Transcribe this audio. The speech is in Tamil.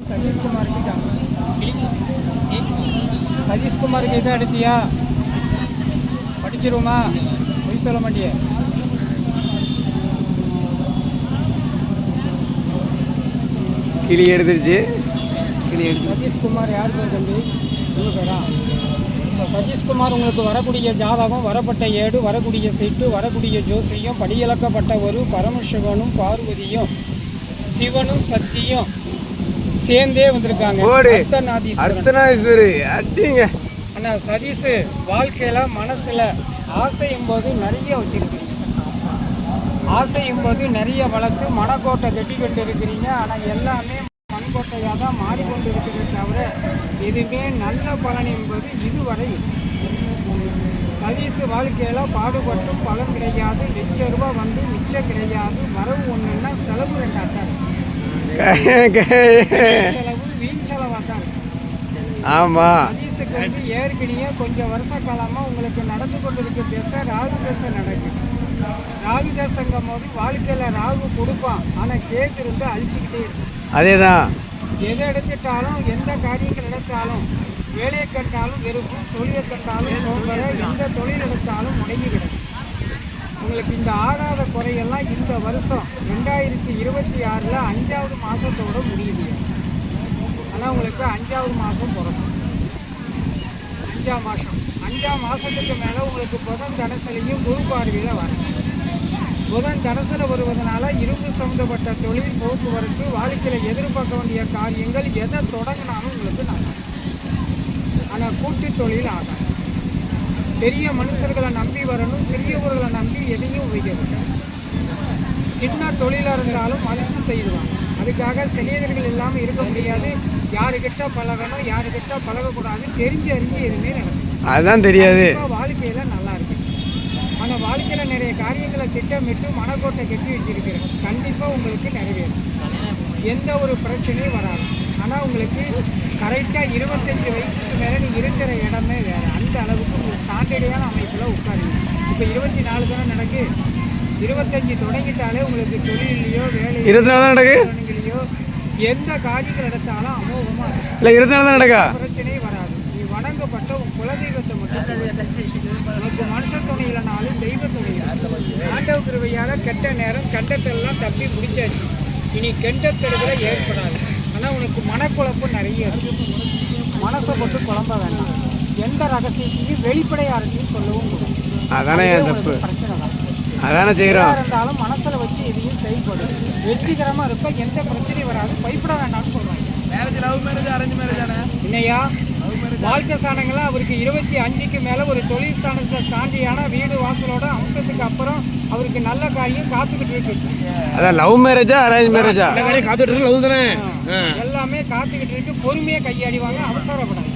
சதீஷ்குமாருக்கு தான் சதீஷ்குமாருக்கு இதை எடுத்தியா? படிச்சிருவோமா? பொய் சொல்ல மாட்டியே. கிளி எடுத்துருச்சு. கிளி எடுத்து சதீஷ்குமார் யார் பேர் தம்பி? உங்க பேரா இந்த சதீஷ்குமார் உங்களுக்கு வரக்கூடிய ஜாதகம் வரப்பட்ட ஏடு வரக்கூடிய சீட்டு வரக்கூடிய ஜோசியம் படியிழக்கப்பட்ட ஒரு பரமசிவனும் பார்வதியும் சிவனும் சக்தியும். சேர்ந்தே வந்திருக்காங்க. அர்த்தநாதீஸ்வரன். அர்த்தநாதீஸ்வரி அட்டிங்க ஆனால் சதீஷ் வாழ்க்கையில் மனசில் ஆசையும் போது நிறைய வச்சிருக்கிறீங்க ஆசையும் போது நிறைய வளர்த்து மனக்கோட்டை கட்டி கொண்டு இருக்கிறீங்க ஆனால் எல்லாமே மண்கோட்டையாக தான் மாறிக்கொண்டு இருக்கிறது தவிர எதுவுமே நல்ல பலன் என்பது இதுவரை. சதீஷ் வாழ்க்கையில் பாடுபட்டும் பலன் கிடையாது. லட்ச ரூபா வந்து மிச்சம் கிடையாது. வரவு ஒன்றுன்னா செலவு ரெண்டாட்டம் செலவு வீண் செலவாக தான் இருக்கு. ஆமா. சதீஷுக்கு வந்து ஏற்கனவே கொஞ்சம் வருஷ காலமாக உங்களுக்கு நடந்து கொண்டிருக்க தேச ராகு தேசம் நடக்குது ராகு தேசங்கும் போது வாழ்க்கையில் ராகு கொடுப்பான். ஆனால் கேது இருந்து அழிச்சிக்கிட்டே இருக்கும். அதே தான் எதை எடுத்துட்டாலும் எந்த காரியங்கள் எடுத்தாலும் வேலையை கண்டாலும் வெறுப்பு சொல்லியை கண்டாலும் சோம்பல எந்த தொழில் எடுத்தாலும் முடங்கி கிடக்கும் உங்களுக்கு இந்த ஆகாத குறையெல்லாம் இந்த வருஷம் ரெண்டாயிரத்தி இருபத்தி ஆறில் அஞ்சாவது மாதத்தோட முடியுது. ஆனால் உங்களுக்கு அஞ்சாவது மாதம் பிறக்கும். அஞ்சாம் மாதம் அஞ்சாம் மாதத்துக்கு மேலே உங்களுக்கு புதன் தனசிலையும் குரு பார்வையில் வரும். புதன் தனசில் வருவதனால இரும்பு சம்மந்தப்பட்ட தொழில் போக்குவரத்து வாழ்க்கையில் எதிர்பார்க்க வேண்டிய காரியங்கள் எதை தொடங்கினாலும் உங்களுக்கு நல்லா ஆனால் கூட்டு தொழில் ஆகாது. பெரிய மனுஷர்களை நம்பி வரணும் சிறியவர்களை நம்பி எதையும் வைக்கணும் சின்ன தொழிலாக இருந்தாலும் மதிச்சு செய்வாங்க. அதுக்காக சிறியவர்கள் இல்லாமல் இருக்க முடியாது. யாருக்கிட்ட பழகணும் யாருக்கிட்ட பழகக்கூடாது தெரிஞ்சு அறிஞ்சு எதுவுமே நடக்கும் அதுதான் தெரியாது. வாழ்க்கையில நல்லா இருக்கு. ஆனா வாழ்க்கையில நிறைய காரியங்களை திட்டமிட்டு மனக்கோட்டை கட்டி வச்சிருக்கிறேன். கண்டிப்பா உங்களுக்கு நிறைவேறும். எந்த ஒரு பிரச்சனையும் வராது. ஆனா உங்களுக்கு கரெக்டா இருபத்தஞ்சு வயசுக்கு மேல நீங்க இருக்கிற இடமே வேற. அந்த அளவுக்கு ஒரு ஸ்டாண்டர்டான அமைப்புல உட்காருங்க. இப்போ இருபத்தி நாலு தானே நடக்கு? இருபத்தஞ்சு தொடங்கிட்டாலே உங்களுக்கு தொழிலையோ வேலையோ இருபத்தி நாலு தான் நடக்கு? திறன்களையோ எந்த காரியங்கள் எடுத்தாலும் அமோகமா இருக்கும். இல்லை இருபத்தி நாலு தான் நடக்கா? பிரச்சனையே வராது. நீ வணங்கப்பட்ட உன் குலதெய்வத்தை மட்டும் உனக்கு மனுஷ துணை இல்லைனாலும் தெய்வ துணை. ஆண்டவ கிருபையால கெட்ட நேரம் கண்டத்தெல்லாம் தப்பி முடிச்சாச்சு. இனி கெட்ட கெடுதல ஏற்படாது. ஆனால் உனக்கு மனக்குழப்பம் நிறைய இருக்கு. மனசை போட்டு குழம்ப வேண்டாம். எந்த ரகசியத்தையும் வெளிப்படையாருன்னு சொல்லவும் கூடாது. அதானே தப்பு பிரச்சனை தான். அதானே செய்கிறோம் இருந்தாலும் மனசுல வச்சு எதையும் செயல்படும் வெற்றிகரமா இருப்ப எந்த பிரச்சனையும் வராது. பயப்பட வேண்டாம்னு சொல்றாங்க. Marriage love marriage arrange marriage ஆனே இல்லையா வாழ்க்கை சாணங்கள்லாம் அவருக்கு இருபத்தி அஞ்சுக்கு மேல ஒரு தொழில் ஸ்தானத்துல சாண்டியான வீடு வாசலோட அம்சத்துக்கு அப்புறம் அவருக்கு நல்ல காரியம் காத்துக்கிட்டு இருக்கு. அதான் லவ் மேரேஜா அரேஞ்ச் மேரேஜா எல்லாமே காத்துக்கிட்டு இருக்கு பொறுமையா கையாடிவாங்க அவசரப்படாது